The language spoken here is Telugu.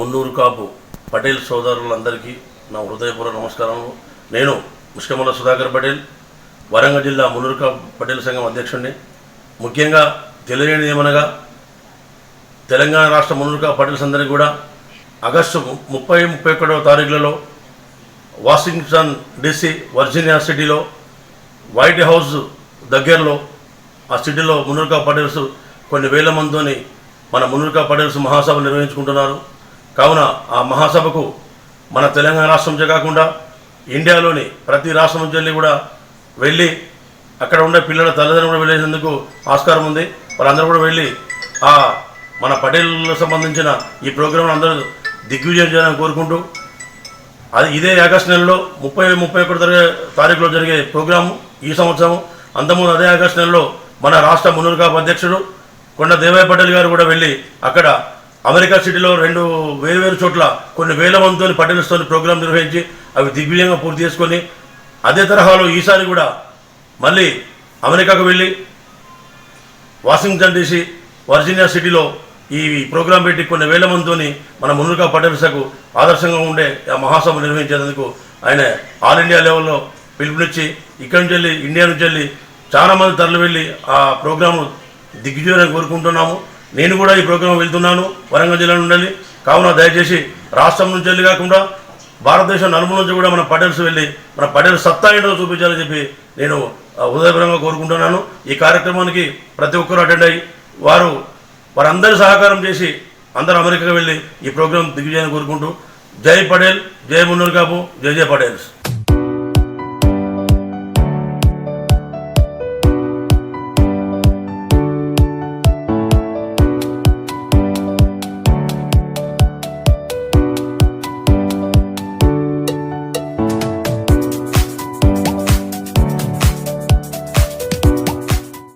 మున్నూరు కాపు పటేల్ సోదరులందరికీ నా హృదయపూర్వ నమస్కారములు. నేను ముష్కమల సుధాకర్ పటేల్ వరంగల్ జిల్లా మున్నూరు కాపు పటేల్ సంఘం అధ్యక్షుడిని ముఖ్యంగా తెలియని ఏమనగా తెలంగాణ రాష్ట్ర మున్నూరు కాపు పటేల్స్ అందరికీ కూడా ఆగస్టు ముప్పై ముప్పై ఒకటో తారీఖులలో వాషింగ్టన్ డీసీ వర్జీనియా సిటీలో వైట్ హౌస్ దగ్గరలో ఆ సిటీలో మునుర్కా పటేల్స్ కొన్ని వేల మందితోని మన మునుర్కా పటేల్స్ మహాసభ నిర్వహించుకుంటున్నారు. కావున ఆ మహాసభకు మన తెలంగాణ రాష్ట్రం నుంచే కాకుండా ఇండియాలోని ప్రతి రాష్ట్రం నుంచి వెళ్ళి కూడా వెళ్ళి అక్కడ ఉండే పిల్లల తల్లిదండ్రులు కూడా వెళ్ళేందుకు ఆస్కారం ఉంది. వాళ్ళందరూ కూడా వెళ్ళి ఆ మన పటేళ్ళకు సంబంధించిన ఈ ప్రోగ్రాంను అందరూ దిగ్విజయం చేయాలని కోరుకుంటూ అది ఇదే ఆగస్టు నెలలో ముప్పై ముప్పై ఒకటి జరిగే తారీఖులో జరిగే ప్రోగ్రాము ఈ సంవత్సరం అంతకుముందు అదే ఆగస్టు నెలలో మన రాష్ట్ర మునుర్కాపు అధ్యక్షుడు కొండ దేవయ్య పటేల్ గారు కూడా వెళ్ళి అక్కడ అమెరికా సిటీలో రెండు వేరు వేరు చోట్ల కొన్ని వేల మందితో పటేల్స్తో ప్రోగ్రాం నిర్వహించి అవి దిగ్విజయంగా పూర్తి చేసుకొని అదే తరహాలో ఈసారి కూడా మళ్ళీ అమెరికాకు వెళ్ళి వాషింగ్టన్ డీసీ వర్జీనియా సిటీలో ఈ ప్రోగ్రాం పెట్టి కొన్ని వేల మందితో మన మునుగా పటేల్సకు ఆదర్శంగా ఉండే ఆ మహాసభ నిర్వహించేందుకు ఆయన ఆల్ ఇండియా లెవెల్లో పిలుపునిచ్చి ఇక్కడి నుంచి వెళ్ళి ఇండియా నుంచి వెళ్ళి చాలామంది తరలి వెళ్ళి ఆ ప్రోగ్రాము దిగ్విజయం కోరుకుంటున్నాము. నేను కూడా ఈ ప్రోగ్రాం వెళ్తున్నాను వరంగల్ జిల్లా నుండి కావున దయచేసి రాష్ట్రం నుంచి వెళ్ళి కాకుండా భారతదేశం నలుమూల నుంచి కూడా మన పటేల్స్ వెళ్ళి మన పటేల్ సత్తా ఏంటో చూపించాలని చెప్పి నేను హృదయపరంగా కోరుకుంటున్నాను. ఈ కార్యక్రమానికి ప్రతి ఒక్కరూ అటెండ్ అయ్యి వారు వారందరి సహకారం చేసి అందరూ అమెరికా వెళ్ళి ఈ ప్రోగ్రాం దిగ్విజయాన్ని కోరుకుంటూ. జై పటేల్ జై మున్నూరు కాపు జై జై పటేల్స్.